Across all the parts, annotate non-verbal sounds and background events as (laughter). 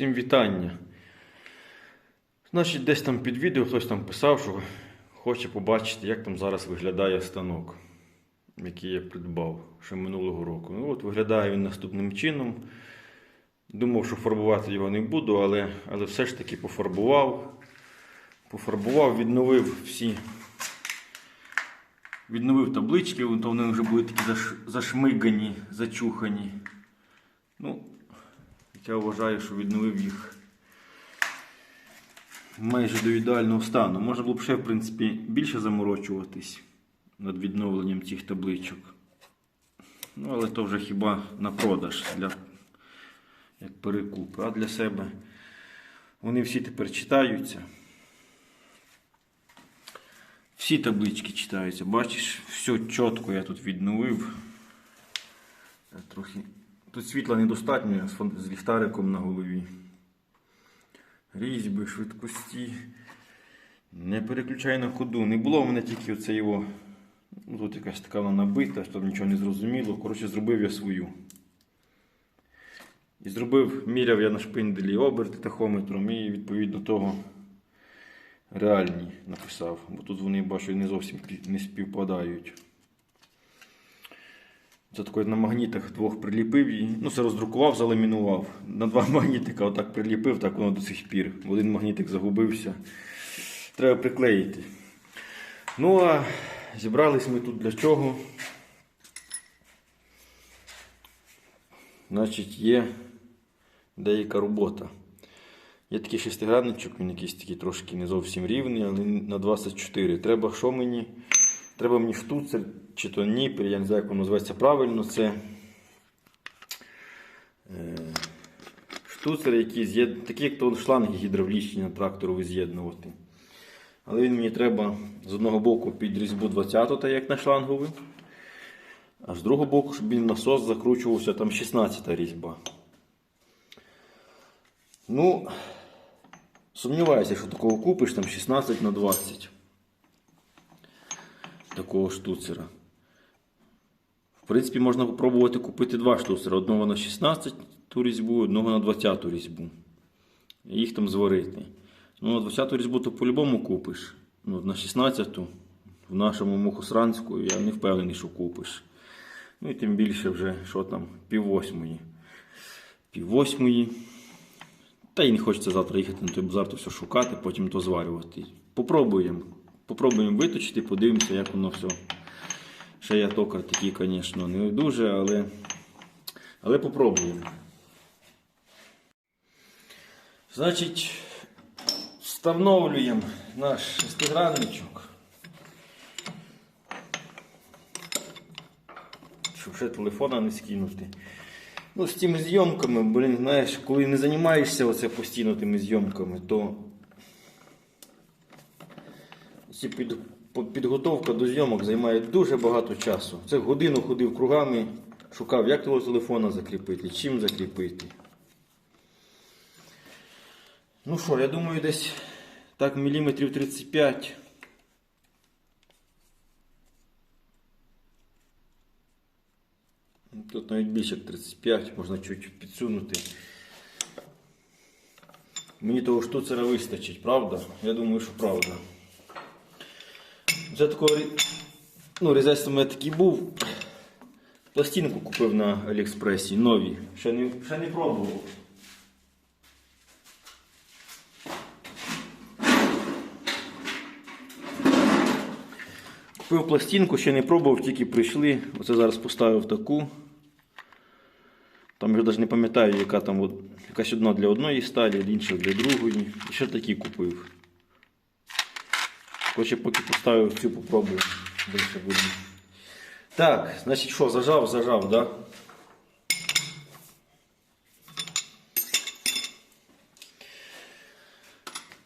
Всім вітання. Значить, десь там під відео хтось там писав, що хоче побачити, як там зараз виглядає станок, який я придбав ще минулого року. Ну от виглядає він наступним чином. Думав, що фарбувати його не буду, але, але все ж таки пофарбував. Пофарбував, відновив всі. Відновив таблички, то вони вже були такі заш- зашмигані, зачухані. Ну, я вважаю, що відновив їх майже до ідеального стану. Можна було б ще, в принципі, більше заморочуватись над відновленням цих табличок. Ну, але то вже хіба на продаж для як перекуп. А для себе вони всі тепер читаються. Всі таблички читаються. Бачиш, все чітко я тут відновив. Трохи Тут світла недостатньо з з ліхтариком на голові. Різьби, швидкості. Не переключай на ходу. Не було в мене тільки оце його. Ну, тут якась така набита, щоб нічого не зрозуміло. Коротше, зробив я свою. І зробив, міряв я на шпинделі оберти тахометром і відповідно того реальні написав. Бо тут вони бачу не зовсім не співпадають. Це такий на магнітах двох приліпив її. Ну, це роздрукував, заламінував. На два (laughs) магнітика отак приліпив, так воно до сих пір. Один магнітик загубився. Треба приклеїти. Ну, а зібрались ми тут для чого? Значить, є деяка робота. Є такий шестигранничок, він якийсь такий трошки не зовсім рівний, але на 24. Треба що мені? Треба мені штуцер, чи то ніпель, я не знаю, як воно називається правильно. Це е, штуцер, який з'єд... такий, як то шланги гідравлічні на трактору з'єднувати. Але він мені треба з одного боку під різьбу 20 так як на шланговий. А з другого боку, щоб він насос закручувався, там 16 різьба. Ну, сумніваюся, що такого купиш там 16 на 20 такого штуцера. В принципі, можна спробувати купити два штуцера. Одного на 16 ту різьбу, одного на 20 ту різьбу. Їх там зварити. Ну, на 20 ту різьбу то по-любому купиш. Ну, на 16 ту в нашому мухосранську я не впевнений, що купиш. Ну і тим більше вже, що там, пів восьмої. Пів восьмої. Та й не хочеться завтра їхати на той базар, то все шукати, потім то зварювати. Попробуємо. Попробуємо виточити, подивимося, як воно все. Ще я токар такий, звісно, не дуже, але, але попробуємо. Значить, встановлюємо наш шестигранничок. Щоб ще телефона не скинути. Ну, з тими зйомками, блін, знаєш, коли не займаєшся оце постійно тими зйомками, то ці під, підготовка до зйомок займає дуже багато часу. Це годину ходив кругами, шукав, як того телефона закріпити, чим закріпити. Ну що, я думаю, десь так міліметрів 35. Тут навіть більше 35, можна чуть підсунути. Мені того штуцера вистачить, правда? Я думаю, що правда. Вже такого ну, різець у мене такий був. Пластинку купив на Аліекспресі, нові. Ще не, ще не пробував. Купив пластинку, ще не пробував, тільки прийшли. Оце зараз поставив таку. Там я навіть не пам'ятаю, яка там от, якась одна для одної сталі, інша для другої. І ще такі купив. Хоче поки поставив цю попробую. Більше будемо. Так, значить що, зажав, зажав, да?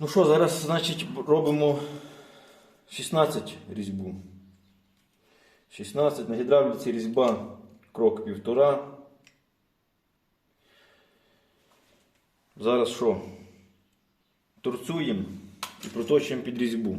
Ну що, зараз, значить, робимо 16 різьбу. 16 на гідравліці різьба крок півтора. Зараз що? Торцуємо і проточуємо під різьбу.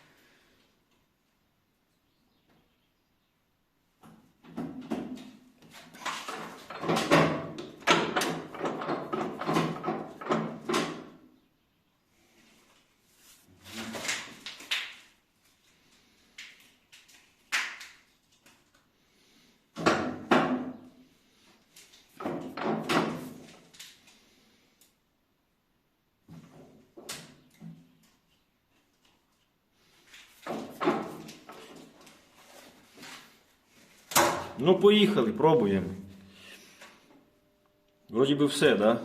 Ну, поїхали, пробуємо. Вроді би все, да?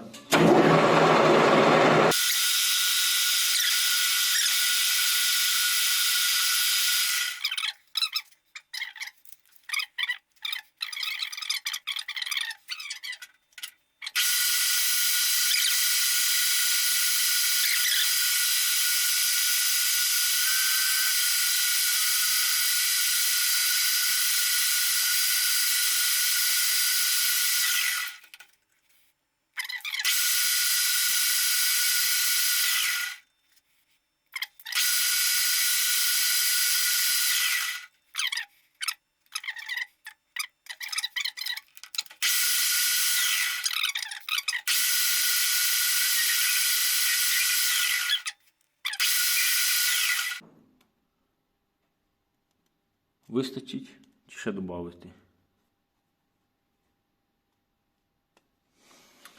Вистачить чи ще додати?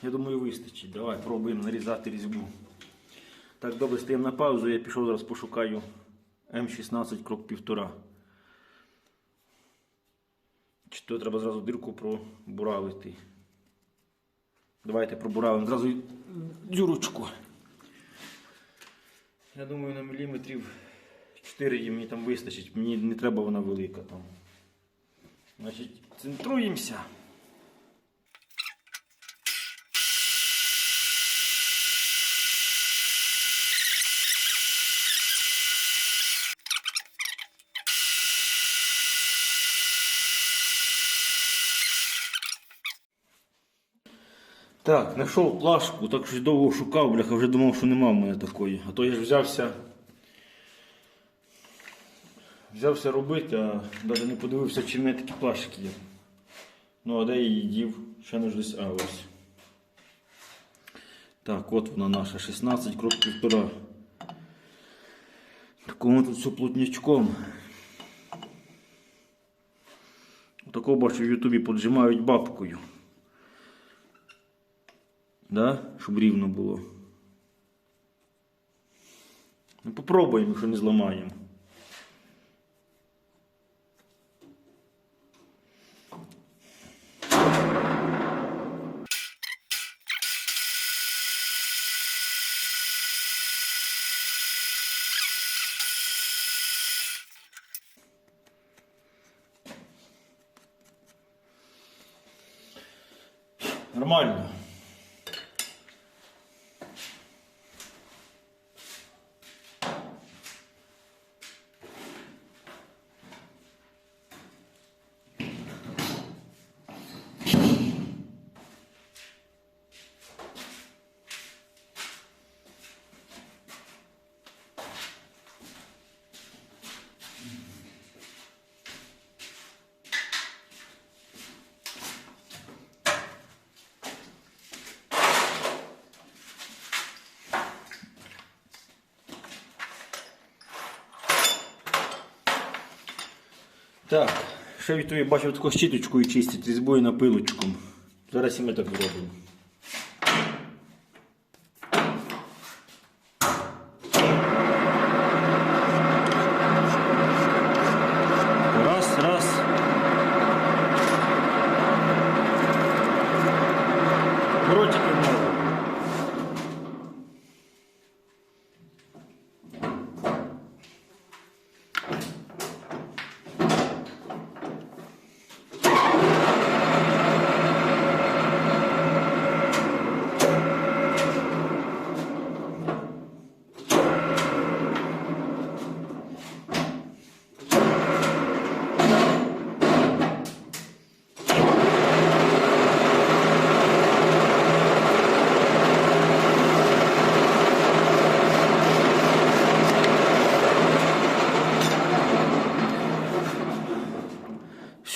Я думаю, вистачить. Давай пробуємо нарізати різьбу. Так, добре, стаємо на паузу, я пішов зараз пошукаю М16 крок півтора. Чи то треба зразу дирку пробуравити. Давайте пробуравимо зразу дюрочку. Я думаю, на міліметрів 4 їй мені там вистачить. Мені не треба вона велика там. Значить, центруємося. Так, знайшов плашку, так щось довго шукав, бляха, вже думав, що нема в мене такої. А то я ж взявся. Взявся робити, а навіть не подивився, чи в мене такі плашки є. Ну, а де я її дів? Ще не десь. А, ось. Так, от вона наша 16 крок півтора. Такому тут все плотнячком. Такого бачу в Ютубі поджимають бабкою. Да? Щоб рівно було. Ну, попробуємо, якщо не зламаємо. Так, ще від тобі бачив таку щіточкою чистять різьбою на пилочком. Зараз і ми так зробимо. Ротики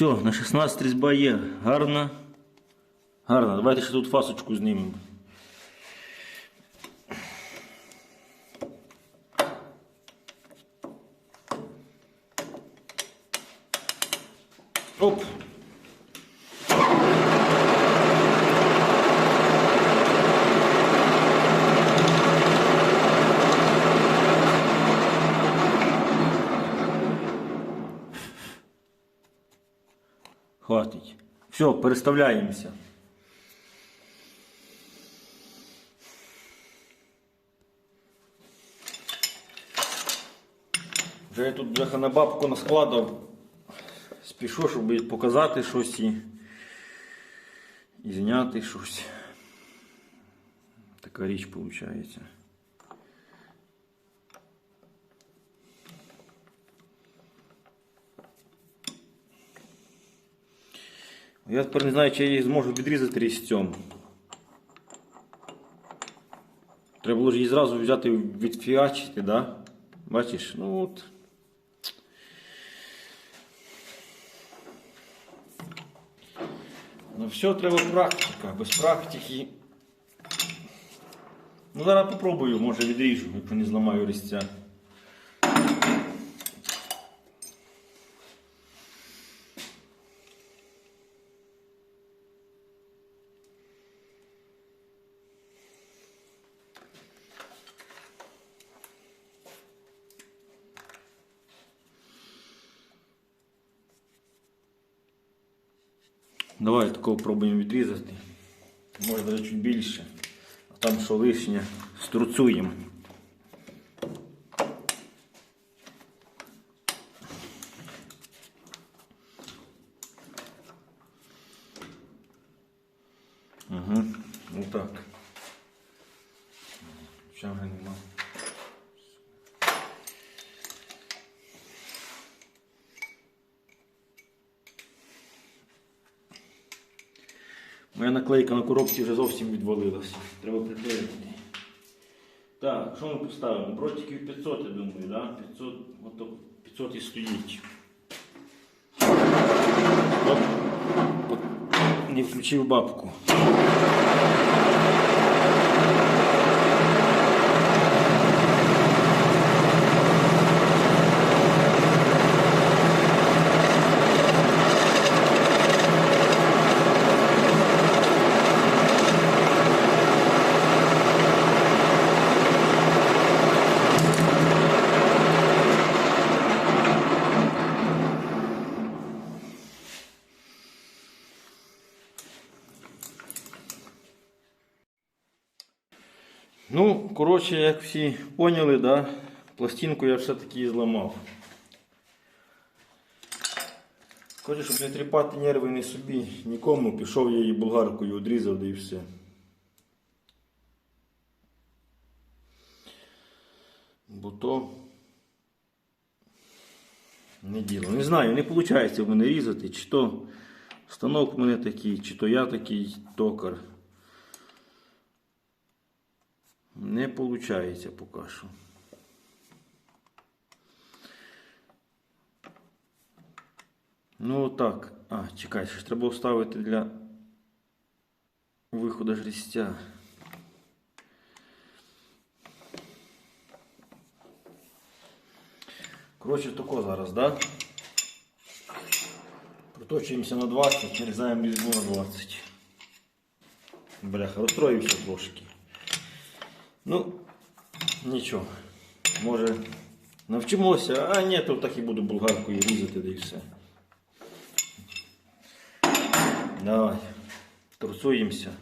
Все, на 16 різьба є. Гарна. Гарна. Давайте ще тут фасочку знімемо. Оп. Все, переставляємося. Вже я тут бляха на бабку наскладав. Спішу, щоб показати щось і, і зняти щось. Така річ виходить. Я тепер не знаю, чи я її зможу відрізати різцем. Треба було ж її зразу взяти відфіачити, да? Бачиш, ну от. Ну все, треба практика. Без практики. Ну зараз попробую, може відріжу, якщо не зламаю різця. Давай такого пробуємо відрізати. Може навіть чуть більше. А там що лишнє, струцуємо. Угу, ну так. Ще вже нема. Моя наклейка на коробці вже зовсім відвалилася. Треба приклеїти. Так, що ми поставимо? Бротиків 500, я думаю, да? 500, от 500 і стоїть. Оп. Не включив бабку. Ну, коротше, як всі поняли, да, пластинку я все-таки зламав. Коротше, щоб не тріпати нерви ні собі, нікому, пішов я її болгаркою одрізав, да і все. Бо то не діло. Не знаю, не виходить в мене різати, чи то станок у мене такий, чи то я такий токар. Не виходить поки що. Ну так. А, чекай, ще ж треба вставити для виходу жрістя. Коротше, тако зараз, да? Проточуємося на 20, нарізаємо різьбу на 20. Бляха, розстроївся трошки. Ну, нічого. Може, навчимося, а ні, то так і буду булгаркою різати, да і все. Давай. трусуємося,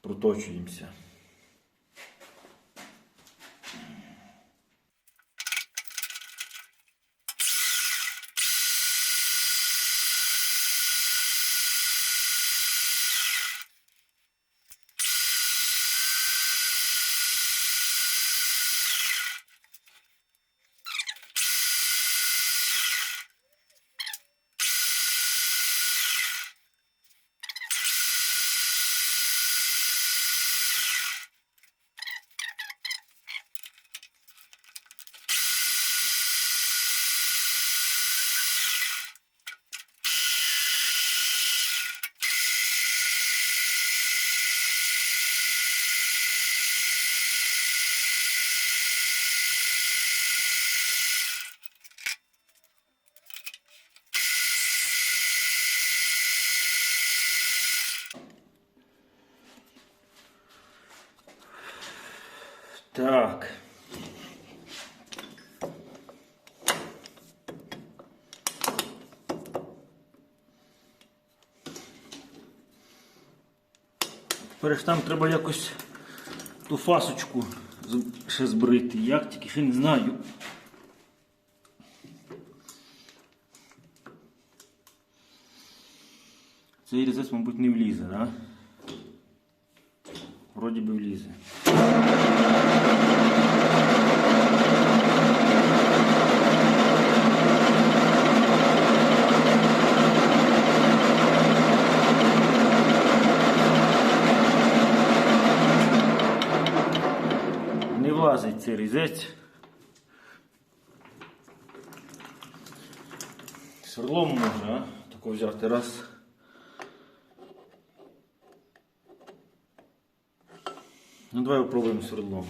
Проточуємося. Тепер там треба якось ту фасочку ще збрити. Як тільки ще не знаю. Цей різець, мабуть, не влізе, да? Вроді би влізе. Не влазить цей різець. Сверлом можна, а? Тако взяти раз. Ну давай попробуємо свердлом.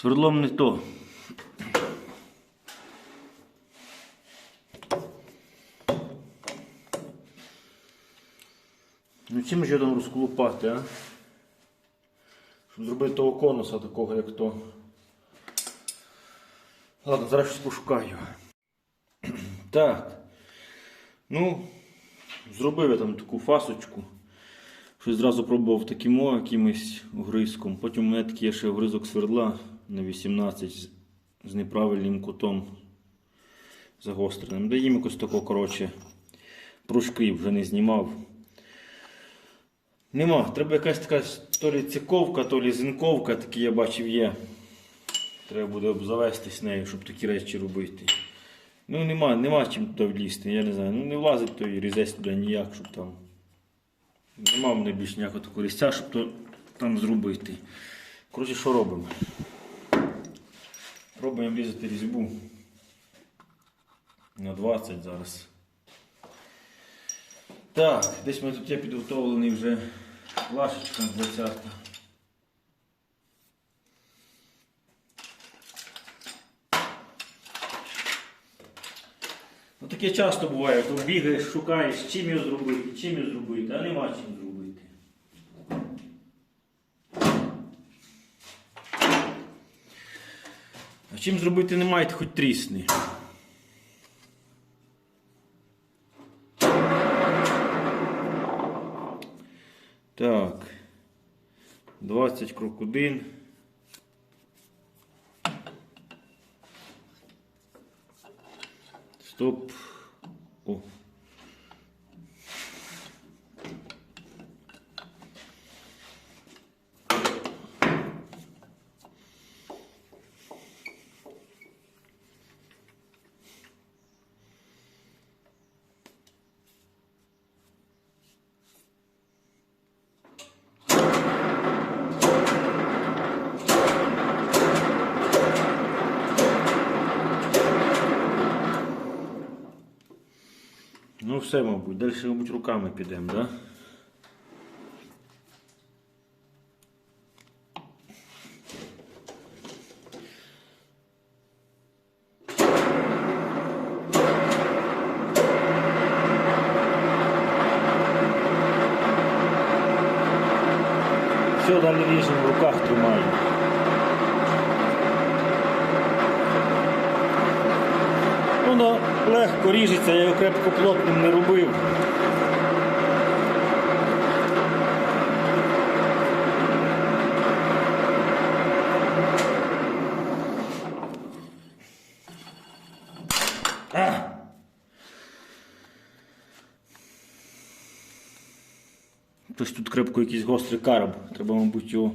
Свердлом не то. Ну чим же там розколупати, а? Щоб зробити того конуса такого, як то. Ладно, зараз щось пошукаю. (clears throat) Так. Ну, зробив я там таку фасочку. Щось зразу пробував таким о, якимось огризком. Потім у мене такий ще огризок свердла на 18 з, неправильним кутом загостреним. Да якось тако, коротше, пружки вже не знімав. Нема. Треба якась така то лі циковка, то лі зинковка, такі я бачив є. Треба буде обзавестись нею, щоб такі речі робити. Ну нема, нема чим туди влізти, я не знаю. Ну не влазить той різець туди ніяк, щоб там. Нема мене більш ніякого такого різця, щоб то там зробити. Коротше, що робимо? Пробуємо різати різьбу на 20 зараз. Так, десь мене тут є підготовлений вже плашечка 20. Ну таке часто буває, то бігаєш, шукаєш, чим його зробити, чим його зробити, а нема чим зробити. Чим зробити немає, маєте, хоч трісни. Так. 20 крокодин. Стоп. О. все, мабуть. Далі, мабуть, руками підемо, да? Все, далі ріжемо, в руках тримаю. Легко ріжеться, я його крепко плотним не робив. Хтось тут крепко якийсь гострий караб. Треба, мабуть, його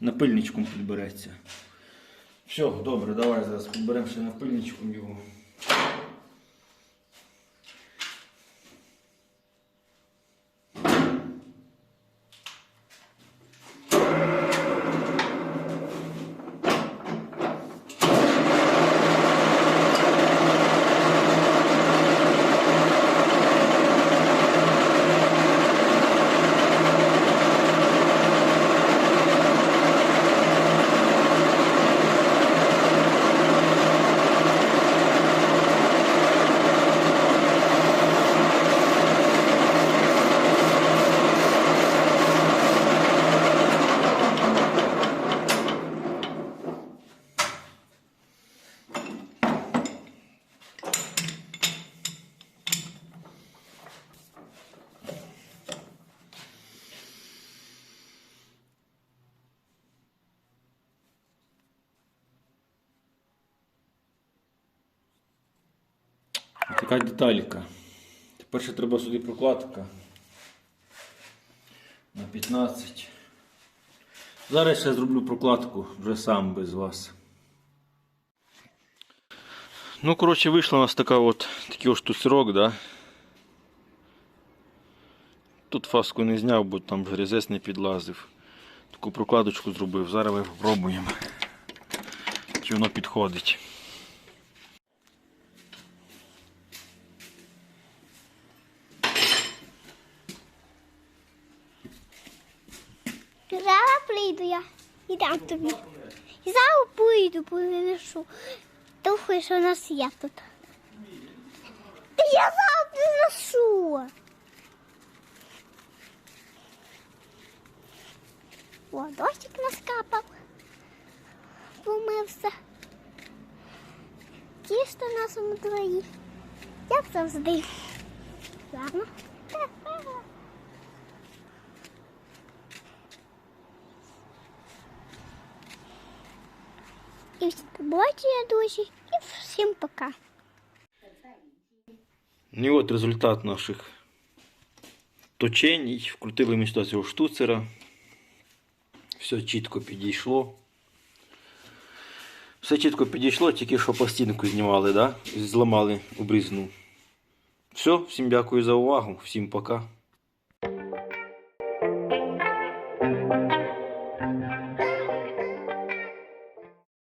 напильничком підбереться. Все, добре, давай зараз підберемо ще напильничком його. Така деталька. Тепер ще треба сюди прокладка. На 15. Зараз ще зроблю прокладку вже сам без вас. Ну, коротше, вийшла у нас така от, такий ось штуцерок, да? Тут фаску не зняв, бо там грязець не підлазив. Таку прокладочку зробив. Зараз ми спробуємо, чи воно підходить. Зараз прийду я і дам тобі. І зараз поїду, принесу. Трохи, що у нас є тут. Та я зараз принесу. О, дощик наскапав. Помився. Тісто на своєму дворі. Як завжди. Ладно. І всім побачення, друзі, і всім пока. Ну і от результат наших точень. Вкрутили ми сюди цього штуцера. Все чітко підійшло. Все чітко підійшло, тільки що пластинку знімали, да? зламали обрізну. Все, всім дякую за увагу, всім пока.